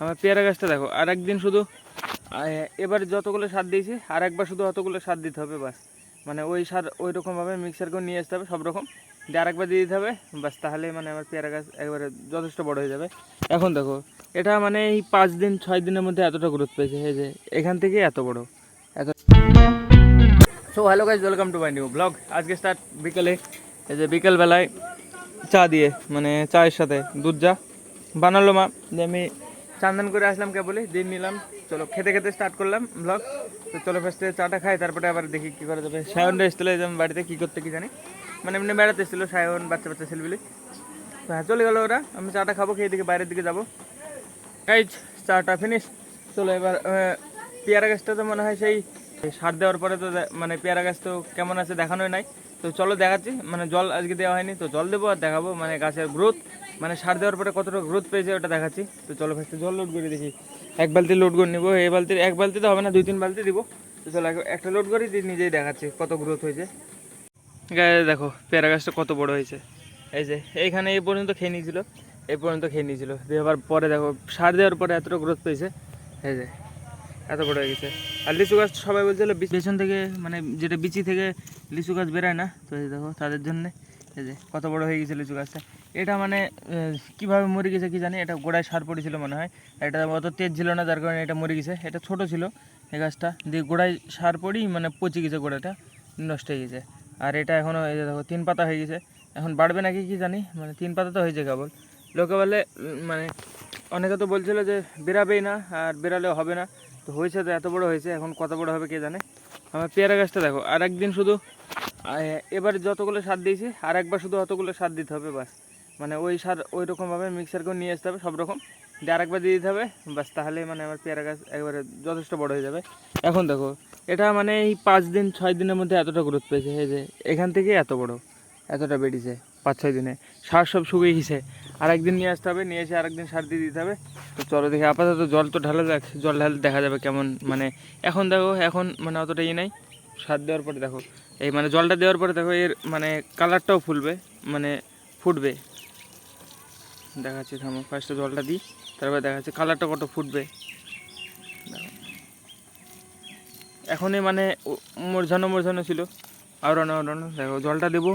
আমার পেয়ারা গাছটা দেখো, আর একদিন শুধু এবার যতগুলো সার দিয়েছি, আর একবার শুধু অতগুলো সার দিতে হবে বাস। মানে ওই সার ওই রকমভাবে মিক্সার করে নিয়ে আসতে হবে, সব রকম। দিয়ে আরেকবার দিয়ে দিতে হবে, বাস তাহলে মানে আমার পেয়ারা গাছ একবারে যথেষ্ট বড় হয়ে যাবে। এখন দেখো, এটা মানে এই পাঁচ দিন, ছয় দিনের মধ্যে এতটা গ্রোথ পেয়েছে, এই যে এখান থেকে এত বড়। এত so hello guys welcome to my new blog আজকে স্টার্ট বিকেলে, এই যে বিকেলবেলায় চা দিয়ে মানে চায়ের সাথে দুধ চা বানালো মা। যে আমি চান্দান করে আসলাম কেবলই দিন নিলাম। চলো, খেতে খেতে স্টার্ট করলাম ব্লগ তো চলো ফার্স্টে চাটা খাই, তারপরে আবার দেখি কী করা যাবে। সায়নরা এসেছিল এই বাড়িতে, কী করতে কি জানি। মানে এমনি বেড়াতে এসেছিল সায়ন, বাচ্চা বাচ্চা ছেলেগুলি তো হ্যাঁ চলে গেলো ওরা, আমি চাটা খাব, খেয়ে দিকে বাইরের দিকে যাব। গাইজ চাটা ফিনিশ চলো এবার পেয়ারা গাছটা তো মনে হয় সেই সার দেওয়ার পরে তো মানে পেয়ারা গাছ তো কেমন আছে দেখানোই নাই। তো চলো দেখাচ্ছি। মানে জল আজকে দেওয়া হয়নি, তো জল দেবো আর দেখাবো। মানে গাছের গ্রোথ মানে সার দেওয়ার পরে কতটা গ্রোথ পেয়েছে ওটা দেখাচ্ছি। তো চলো ফার্স্টে জল লোড করে দেখি। এক বালতি লোড করে নিবো। এই বালতির, এক বালতিতে হবে না, দুই তিন বালতি দিব। তো চলো একটা লোড করে, দিয়ে নিজেই দেখাচ্ছি কত গ্রোথ হয়েছে। গায়ে দেখো, পেয়ারা গাছটা কত বড় হয়েছে। এই যে, এইখানে এই পর্যন্ত খেয়ে নিয়েছিল। এই পর্যন্ত খেয়ে নিয়েছিল। দিয়ে পরে দেখো, সার দেওয়ার পরে এতটা গ্রোথ পেয়েছে। এই যে এত বড় হয়ে গেছে। আর লিচু গাছ সবাই বলছিল পেছন থেকে মানে যেটা বিচি থেকে লিচু গাছ বেরোয় না? তো দেখো, তাদের জন্য এই যে কত বড় হয়ে গেছে লিচু গাছটা। এটা মানে কীভাবে মরে গেছে কি জানি, এটা গোড়ায় সার পড়েছিল মনে হয়। এটা অত তেজ ছিল না, যার কারণে এটা মরে গেছে। এটা ছোট ছিল এই গাছটা। দিয়ে গোড়ায় সার পড়ি মানে পচে গেছে, গোড়াটা নষ্ট হয়ে গেছে। আর এটা এখনও এই যে দেখো, তিন পাতা হয়ে গেছে। এখন বাড়বে নাকি কি জানি মানে তিন পাতা তো হয়েছে কেবল। লোকে বলে মানে অনেকে তো বলছিল যে বেরাবেই না, আর বেরালেও হবে না। তো হয়েছে তো, এত বড় হয়েছে, এখন কত বড় হবে কে জানে? আমার পেয়ারা গাছটা দেখো আর একদিন শুধু এবার যতগুলো সার দিয়েছি আর একবার শুধু অতগুলো সার দিতে হবে বাস। মানে ওই সার ওই রকমভাবে মিক্সার করে নিয়ে আসতে হবে, সব রকম। দিয়ে আরেকবার দিয়ে দিতে হবে, বাস তাহলে মানে আমার পেয়ারা গাছ একবারে যথেষ্ট বড় হয়ে যাবে। এখন দেখো, এটা মানে এই পাঁচ দিন, ছয় দিনের মধ্যে এতটা গ্রোথ পেয়েছে, এই যে এখান থেকে এত বড়, এতটা বেরিয়েছে পাঁচ ছয় দিনে। সার সব শুকিয়ে গেছে। আর একদিন নিয়ে আসতে হবে, নিয়ে এসে আরেকদিন সার দিয়ে দিতে হবে। তো চলো দেখি, আপাতত জল তো ঢালা যাক, জল ঢালে দেখা যাবে কেমন মানে এখন দেখো, এখন মানে অতটা ইয়ে নাই। সার দেওয়ার পরে দেখো, এই মানে জলটা দেওয়ার পরে দেখো, এর মানে কালারটাও ফুলবে মানে ফুটবে। দেখাচ্ছি, থামো ফার্স্টে জলটা দিই, তারপরে দেখাচ্ছি কালারটা কত ফুটবে। এখনই মানে মূর্ঝানো মূর্ঝানো ছিল। আওড়ানো আওড়ানো দেখো, জলটা দেবো।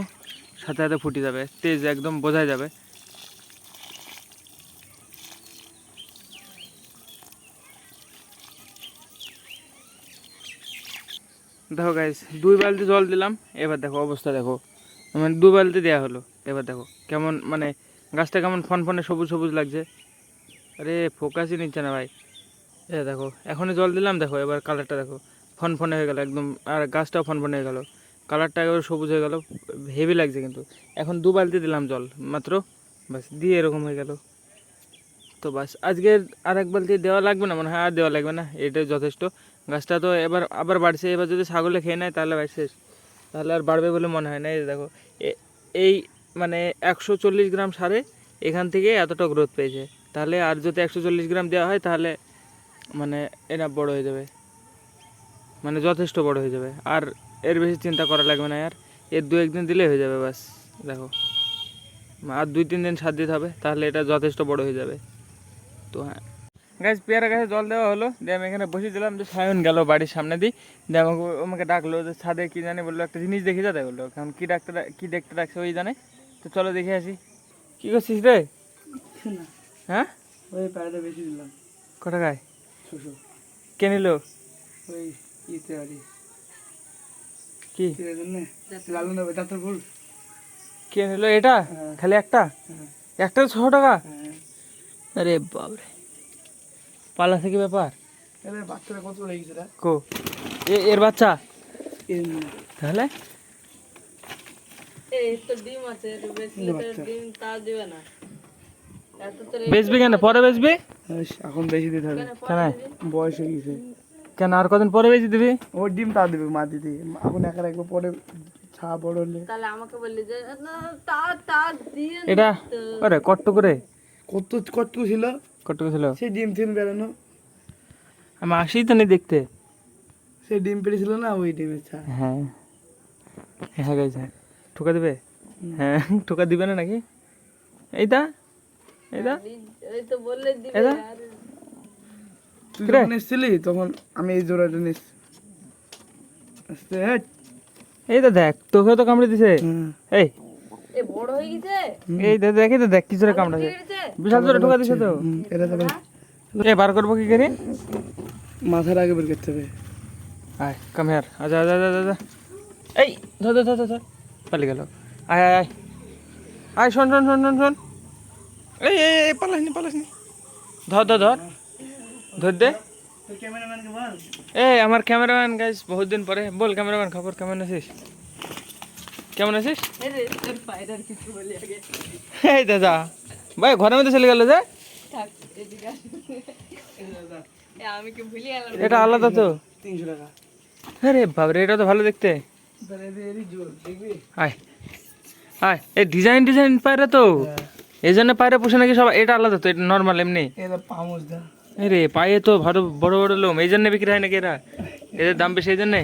সাথে সাথে ফুটে যাবে, তেজ একদম বোঝাই যাবে। দেখো গাইস দুই বালতি জল দিলাম, এবার দেখো অবস্থা দেখো। মানে দুই বালতি দেওয়া হলো, এবার দেখো কেমন মানে গাছটা কেমন ফনফনে সবুজ সবুজ লাগছে। আরে ফোকাসই নিচ্ছে না ভাই। এ দেখো, এখনই জল দিলাম, দেখো এবার কালারটা দেখো, ফনফনে হয়ে গেল একদম, আর গাছটাও ফনফনে হয়ে গেল। কালারটা একেবারে সবুজ হয়ে গেল হেভি লাগছে কিন্তু। এখন দু বালতি দিলাম জল, মাত্র। বাস, দিয়ে এরকম হয়ে গেল। তো বাস, আজকের আর এক বালতি দেওয়া লাগবে না? মনে হয় আর দেওয়া লাগবে না এটাই যথেষ্ট। গাছটা তো এবার, আবার বাড়ছে। এবার যদি ছাগলে খেয়ে নেয়, তাহলে ভাই শেষ। তাহলে আর বাড়বে বলে মনে হয় না, এই দেখো। এই মানে একশো চল্লিশ গ্রাম সারে এখান থেকে এতটা গ্রোথ পেয়েছে। তাহলে আর যদি একশো চল্লিশ গ্রাম দেওয়া হয়, তাহলে মানে এটা বড় হয়ে যাবে। মানে যথেষ্ট বড় হয়ে যাবে। আর এর বেশি চিন্তা করা লাগবে না আর এর দু একদিন দিলেই হয়ে যাবে বাস। দেখো। আর দুই তিন দিন সার দিতে হবে তাহলে এটা যথেষ্ট বড় হয়ে যাবে। তো হ্যাঁ। গাছ পেয়ারা গাছে জল দেওয়া হলো দিয়ে আমি এখানে বসে দিলাম যে সায়ন গেল বাড়ির সামনে দিয়ে দিয়ে আমাকে আমাকে ডাকলো যে ছাদে কী জানে? বলল একটা জিনিস দেখে যাতে বলল। এখন কী ডাকতে কি দেখতে ডাকছে ওই জানে? তো চলো দেখে আসি। কী করছিস রে? হ্যাঁ? ওই পায়রা বেশি দিলাম। ক টাকায় ছশো। কে নিল? ওই ইতে বাড়ি কি? লালু নেবে দাঁতের ফুল। কে নিল এটা? হ্যাঁ। খালি একটা? হ্যাঁ। একটা ছশো টাকা? হ্যাঁ। আরে বাবরে পালা থেকে ব্যাপার? বাচ্চারা কত লেগেছে কো? এর বাচ্চা? এই তাহলে? তো ডিম আছে এটা বেচলে তো ডিম তা দিবে না। এত তো রে- বেচবি কেন? পরে বেচবি? এখন বেশি দিতে হবে। বয়স হয়ে গেছে। কেন? আর কদিন পরে বেচে দিবি? ওর ডিম তা দেবে মা দিদি এখন একা একবার পরে ছা বড় হলে। তাহলে আমাকে বললি যে না, তা তা দিয়ে এটা? আরে কট্ট করে কত কত ছিল? কট্ট ছিল? সে ডিম থিন বেরোনো আমি আসি তো নেই দেখতে। সে ডিম পেড়েছিল না ওই ডিমের ছা। হ্যাঁ। হ্যাঁ গাইছে ঠোকা দেবে? হ্যাঁ ঠোকা দিবে না নাকি? এইটা? এইটা? ওই তো বললে দিবে তুই যখন এসেছিলি তখন আমি এই জোড়াটা নিস আস্তে এই তো দেখ তোকে তো কামড়ে দিছে। এই। এ বড় গেছে? এই দে- দেখি তো দেখ কি জোরে কামড়াছে বিশাল জোরে ঢোকা দিছে তো। এটা তো এ বার করব কি করে? মাথার আগে বের করতে হবে। আয় কাম হেয়ার আচ্ছা আচ্ছা আচ্ছা আচ্ছা এই ধর ধর ধর ধর, পালিয়ে গেল। আয় আয় আয়। আয় শোন শোন শোন শোন শোন। এই এই এই পালাস নি পালাস নি ধর ধর ধর। ধর দে। এই আমার ক্যামেরাম্যান গাইস বহুত দিন পরে। বল ক্যামেরাম্যান খবর কেমন আছিস? কেমন আছিস? এ রে এই দাদা ভাই ঘরের মধ্যে চলে গেল যে? থাক এদিকে আস। এ আমি কি ভুলে গেলাম? এটা আলাদা তো। তিনশো টাকা। আরে বাবরে এটা তো ভালো দেখতে। আয়। আয় এই ডিজাইন ডিজাইন পায়রা তো। এই জন্য পায়রা পুষে নাকি সব এটা আলাদা তো এটা নর্মাল এমনি। এটা পামুস দা। আরে পায়ে তো ভালো বড় বড় লোম, এই জন্য বিক্রি হয় নাকি এরা? এদের দাম বেশি, এই জন্যে?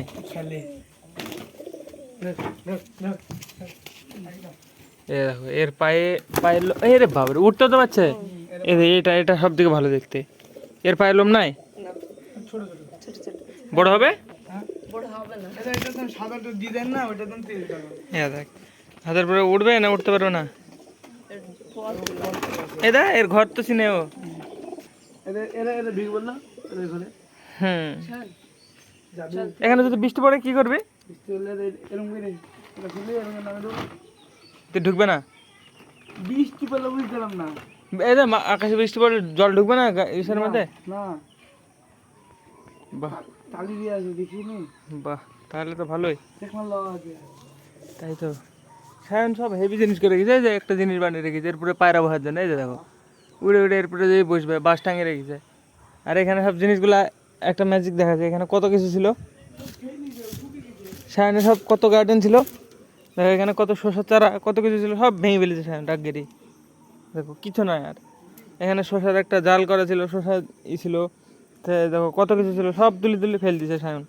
দেখ। এ এর পায়ে, পায়ের লোম এই রে বাবরে উঠতে তো পারছে। যে এটা এটা সব থেকে ভালো দেখতে। এর পায়ের লোম নাই? বড় হবে? এ হাতের পরে উঠবে না, উঠতে পারবে না? এর পর এই দা, এর ঘর তো চিনে ও হুম। যাবি। এখানে যদি বৃষ্টি পড়ে কি করবে? ঢুকবে না? বৃষ্টি পেলে বুঝলাম না। এই যে আকাশে বৃষ্টি পড়লে জল ঢুকবে না ইসের মধ্যে? না। বাহ। টালি দিয়ে আছে দেখিনি? বাহ তাহলে তো ভালোই। তাই তো। সায়ন সব হেভি জিনিস করে রেখেছে এই যে একটা জিনিস বানিয়ে রেখেছে এরপরে পায়রা বহার জন্য এই যে দেখো। উড়ে উড়ে এরপরে যে বসবে, বাস টাঙিয়ে রেখেছে। আর এখানে সব জিনিসগুলা, একটা ম্যাজিক দেখা যায়। এখানে কত কিছু ছিল? সায়নে সব কত গার্ডেন ছিল? দেখো এখানে কত শসা চারা, কত কিছু ছিল? সব ভেঙে ফেলেছে সায়ন ডাকগেরি দেখো, কিছু নয় আর। এখানে শসার একটা জাল করা ছিল শসা ই ছিল। দেখো কত কিছু ছিল, সব তুলে তুলে ফেল দিছে সায়ন।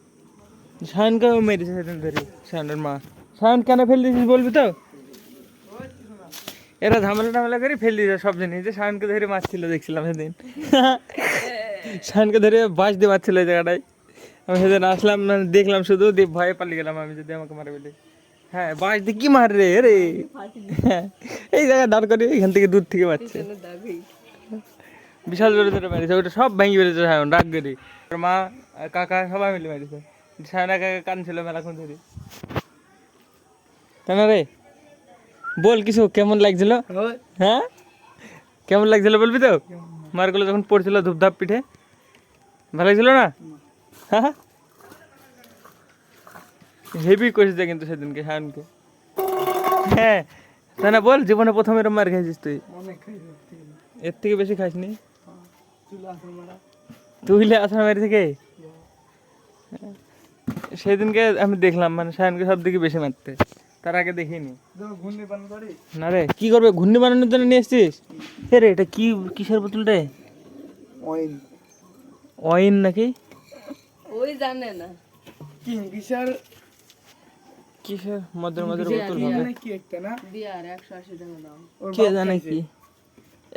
সায়নকেও মেরেছে সেদিন ধরে সায়নের মা। সায়ন কেন ফেল দিয়েছিস বলবি তো? এরা ঝামেলা টামেলা করে ফেল দিয়েছে সব জিনিস। যে সায়নকে ধরে মারছিল দেখছিলাম সেদিন। সায়নকে ধরে বাঁশ দিয়ে মারছিল এই জায়গাটায়। আমি সেদিন আসলাম মানে দেখলাম শুধু দিয়ে ভয়ে পালিয়ে গেলাম আমি যদি আমাকে মারে বলে। হ্যাঁ বাঁশ দিয়ে কি মার রে? রে হ্যাঁ, এই জায়গায় দাঁড় করে এখান থেকে দূর থেকে মারছে। বিশাল জোরে জোরে মেরেছে ওটা সব ভেঙে বেড়েছে সায়ন রাগ করে। মা আর কাকা সবাই মিলে মেরেছে। সায়ন একা কানছিল মেলাক্ষণ ধরে। কেন রে? বল কিছু কেমন লাগছিল? হ্যাঁ? কেমন লাগছিল বলবি তো? মারগুলো যখন পড়ছিল ধূপধাপ পিঠে। ভালো লাগছিল না? হ্যাঁ হেভি করেছে কিন্তু সেদিনকে সায়নকে হ্যাঁ। তাই না বল জীবনে প্রথম এরম মার খেয়েছিস তুই। এর থেকে বেশি। খাসনি? চুলে আসল মারা। তুই আসার বাড়ি থেকে? সেদিনকে আমি দেখলাম মানে সায়নকে সব দিকে বেশি মারতে। তার আগে দেখিনি। না রে কি করবে? ঘূর্ণি বানানোর জন্য নিয়ে এসছিস? এ রে এটা কি কিসের বোতল রে? অয়েল অয়েন নাকি? ওই জানে না। কি বিশাল কিসের মদের মদের বোতল হবে? মানে কি একটা না? বিয়ার একশো আশি টাকা দাম। কে জানে কি?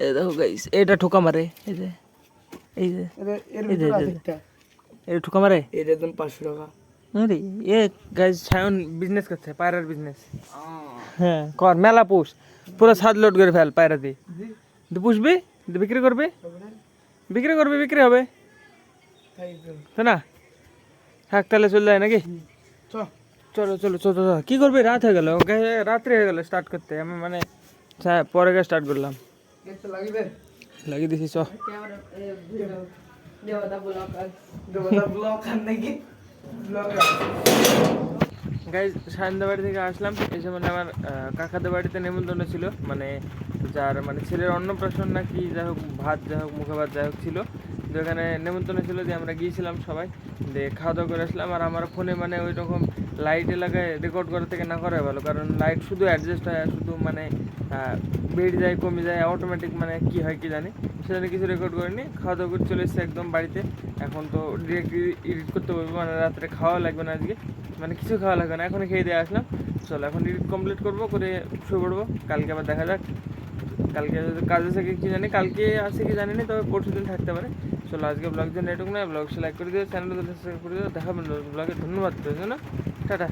এ দেখো গাইস এটা ঠোকা মারে এই যে এই যে এর ভিতরে আছে এটা ঠোকা মারে? এটা একদম পাঁচশো টাকা। আরে এ গাইস সায়ন বিজনেস করছে পায়রার বিজনেস হ্যাঁ কর মেলা পুষ পুরো সাত লোড করে ফেল পায়রা দিয়ে তুই পুষবি দিয়ে বিক্রি করবি বিক্রি করবি বিক্রি হবে তাই তো তাই না থাক তাহলে চলে যায় নাকি চ চলো চলো চলো চলো কি করবি রাত হয়ে গেল রাত্রি হয়ে গেল স্টার্ট করতে আমি মানে হ্যাঁ পরে স্টার্ট করলাম গেটটা লাগিবে লাগিয়ে দিছি চ গাইজ সায়নদা বাড়ি থেকে আসলাম। এসে মানে আমার কাকাদের বাড়িতে নেমন্তন্ন ছিল। মানে যার মানে ছেলের অন্নপ্রাশন নাকি যাই হোক ভাত, যাই হোক মুখে ভাত, যাই হোক ছিল। তো এখানে নেমন্তন্ন ছিল যে আমরা গিয়েছিলাম সবাই। দিয়ে খাওয়া দাওয়া করে আসলাম। আর আমার ফোনে মানে ওই রকম লাইট এলাকায় রেকর্ড করা থেকে না করাই ভালো। কারণ লাইট শুধু অ্যাডজাস্ট হয় শুধু মানে বেড়ে যায়, কমে যায় অটোমেটিক মানে কি হয় কি জানি। সেজন্য কিছু রেকর্ড করিনি খাওয়া দাওয়া করে চলে এসেছে একদম বাড়িতে। এখন তো ডিরেক্ট এডিট করতে বলব মানে রাত্রে খাওয়া লাগবে না আজকে। মানে কিছু খাওয়া লাগবে না, এখনই খেয়ে দিয়ে আসলাম। চলো, এখন এডিট কমপ্লিট করব, করে শুয়ে পড়ব। কালকে আবার দেখা যাক। কালকে কাজ আছে কি জানি, কালকে আছে কি জানি না, তবে পরশু দিন থাকতে পারে। চলো, আজকে ব্লগ জন্য এটুকু না ব্লগ লাইক করে দিও চ্যানেলটা সাবস্ক্রাইব করে দিও, দেখা ব্লগে ধন্যবাদ প্রয়োজন টাটা।